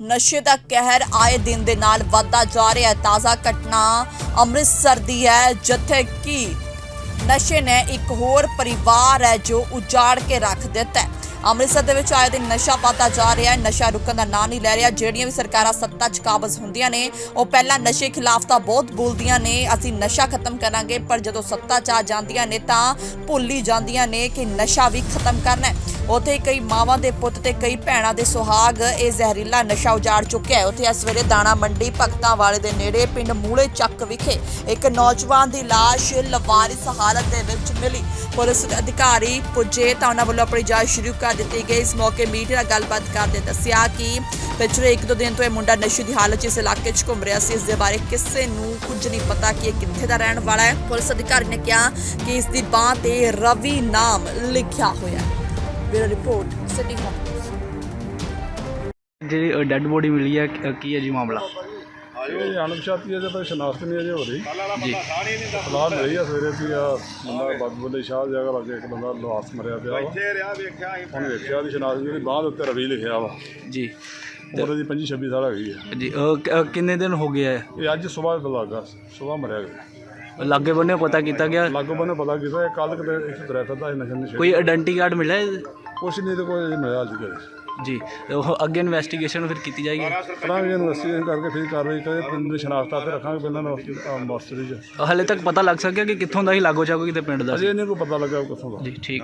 ਨਸ਼ੇ ਦਾ ਕਹਿਰ ਆਏ ਦਿਨ ਦੇ ਨਾਲ ਵੱਧਦਾ ਜਾ ਰਿਹਾ ਹੈ। ਤਾਜ਼ਾ ਘਟਨਾ ਅੰਮ੍ਰਿਤਸਰ ਦੀ ਹੈ, ਜਿੱਥੇ ਕਿ ਨਸ਼ੇ ਨੇ ਇੱਕ ਹੋਰ ਪਰਿਵਾਰ ਹੈ ਜੋ ਉਜਾੜ ਕੇ ਰੱਖ ਦਿੱਤਾ ਹੈ। ਅੰਮ੍ਰਿਤਸਰ ਦੇ ਵਿੱਚ ਆਏ ਦਿਨ ਨਸ਼ਾ ਪਾਤਾ ਜਾ ਰਿਹਾ ਹੈ, ਨਸ਼ਾ ਰੁਕਣ ਦਾ ਨਾਂ ਨਹੀਂ ਲੈ ਰਿਹਾ। ਜਿਹੜੀਆਂ ਵੀ ਸਰਕਾਰਾਂ ਸੱਤਾ 'ਚ ਕਾਬਜ਼ ਹੁੰਦੀਆਂ ਨੇ, ਉਹ ਪਹਿਲਾਂ ਨਸ਼ੇ ਖਿਲਾਫ ਤਾਂ ਬਹੁਤ ਬੋਲਦੀਆਂ ਨੇ, ਅਸੀਂ ਨਸ਼ਾ ਖਤਮ ਕਰਾਂਗੇ, ਪਰ ਜਦੋਂ ਸੱਤਾ 'ਚ ਆ ਜਾਂਦੀਆਂ ਨੇ ਤਾਂ ਭੁੱਲ ਹੀ ਜਾਂਦੀਆਂ ਨੇ ਕਿ ਨਸ਼ਾ ਵੀ ਖਤਮ ਕਰਨਾ ਹੈ। ਉੱਥੇ ਕਈ ਮਾਵਾਂ ਦੇ ਪੁੱਤ ਤੇ ਕਈ ਭੈਣਾਂ ਦੇ ਸੁਹਾਗ ਇਹ ਜ਼ਹਿਰੀਲਾ ਨਸ਼ਾ ਉਜਾੜ ਚੁੱਕਿਆ ਹੈ। ਉੱਥੇ ਇਸ ਵੇਲੇ ਦਾਣਾ ਮੰਡੀ ਭਗਤਾਂ ਵਾਲੇ ਦੇ ਨੇੜੇ ਪਿੰਡ ਮੂਲੇ ਚੱਕ ਵਿਖੇ ਇੱਕ ਨੌਜਵਾਨ ਦੀ ਲਾਸ਼ ਲਵਾਰਿਸ ਹਾਲਤ ਦੇ ਵਿੱਚ ਮਿਲੀ। ਪੁਲਿਸ ਅਧਿਕਾਰੀ ਪੁੱਜੇ ਤਾਂ ਉਹਨਾਂ ਵੱਲੋਂ ਆਪਣੀ ਜਾਂਚ ਸ਼ੁਰੂ ਕਰ ਦਿੱਤੀ ਗਈ। ਇਸ ਮੌਕੇ ਮੀਡੀਆ ਨਾਲ ਗੱਲਬਾਤ ਕਰਦੇ ਦੱਸਿਆ ਕਿ ਪਿਛਲੇ ਇੱਕ ਦੋ ਦਿਨ ਤੋਂ ਇਹ ਮੁੰਡਾ ਨਸ਼ੇ ਦੀ ਹਾਲਤ 'ਚ ਇਸ ਇਲਾਕੇ 'ਚ ਘੁੰਮ ਰਿਹਾ ਸੀ। ਇਸ ਦੇ ਬਾਰੇ ਕਿਸੇ ਨੂੰ ਕੁਝ ਨਹੀਂ ਪਤਾ ਕਿ ਇਹ ਕਿੱਥੇ ਦਾ ਰਹਿਣ ਵਾਲਾ ਹੈ। ਪੁਲਿਸ ਅਧਿਕਾਰੀ ਨੇ ਕਿਹਾ ਕਿ ਇਸ ਦੀ ਬਾਹ ਤੇ ਰਵੀ ਨਾਮ ਲਿਖਿਆ ਹੋਇਆ ਹੈ। ਬਿਊਰੋ ਰਿਪੋਰਟ ਸਿਟੀ ਹੋਮ ਜਿਹੜੀ ਡੈੱਡ ਬੋਡੀ ਮਿਲੀ ਹੈ ਕ- ਕੀ ਹੈ ਜੀ ਮਾਮਲਾ? ਇਹ ਅਣਪਛਾਤੀ ਅਜੇ ਤਾਂ ਸ਼ਨਾਖਤ ਨਹੀਂ ਅਜੇ ਹੋ ਰਹੀ। ਜੀ। ਸਲਾਹ ਮਿਲੀ ਆ ਸਵੇਰੇ ਵੀ ਆ ਬੰਦਾ ਬਦਬੁੱਲੇ ਸ਼ਾਹ ਦੀ ਜਗ੍ਹਾ ਲੱਗੇ ਇੱਕ ਬੰਦਾ ਲਾਸ ਮਰਿਆ ਪਿਆ ਵਾ। ਹੁਣ ਵੇਖਿਆ ਦੀ ਸ਼ਨਾਖਤ ਜਿਹੜੀ ਬਾਂਹ ਦੇ ਉੱਤੇ ਰਵੀ ਲਿਖਿਆ ਵਾ। ਜੀ। ਉਮਰ ਦੀ 25 26 ਸਾਲ ਹੈਗੀ ਆ। ਜੀ ਅਹ, ਕ- ਅਹ, ਕਿੰਨੇ ਦਿਨ ਹੋ ਗਏ ਹੈ ਇਹ ਅੱਜ ਸਵੇਰ ਦਾ ਲੱਗਾ ਸਵੇਰ ਮਰਿਆ ਗਿਆ। ਲਾਗੇ ਬੰਨੇ ਪਤਾ ਕੀਤਾ ਗਿਆ? ਲਾਗੋ ਬੰਨੇ ਪਤਾ ਕੀਤਾ ਇਹ ਕੱਲ ਕਿਤੇ ਇੱਕ ਫਿਰਦਾ ਸੀ ਨਸ਼ੇ ਨਸ਼ੇ ਕੋਈ ਆਇਡੈਂਟੀ ਕਾਰਡ ਮਿਲਿਆ ਹੈ? ਕੁਛ ਨਹੀਂ ਤੇ ਕੋਈ ਮਿਲਿਆ ਅੱਜ ਜੀ ਉਹ ਅੱਗੇ ਇਨਵੈਸਟੀਗੇਸ਼ਨ ਫਿਰ ਕੀਤੀ ਜਾਏਗੀ? ਕਰਾਂਗੇ ਇਨਵੈਸਟੀਗੇਸ਼ਨ ਕਰਕੇ ਫਿਰ ਕਾਰਵਾਈ ਕਰੇ ਪਿੰਡ ਦੀ ਸ਼ਨਾਖਤ ਤੇ ਰੱਖਾਂਗੇ ਪਹਿਲਾਂ ਮਾਸਟਰੀ ਚ। ਹਲੇ ਤੱਕ ਪਤਾ ਲੱਗ ਸਕਿਆ ਕਿ ਕਿੱਥੋਂ ਦਾ ਹੀ ਲਾਗੋ ਚਾਗੋ ਕਿਤੇ ਪਿੰਡ ਦਾ? ਅਜੇ ਨਹੀਂ ਕੋਈ ਪਤਾ ਲੱਗਾ ਕਿੱਥੋਂ ਦਾ। ਜੀ ਠੀਕ।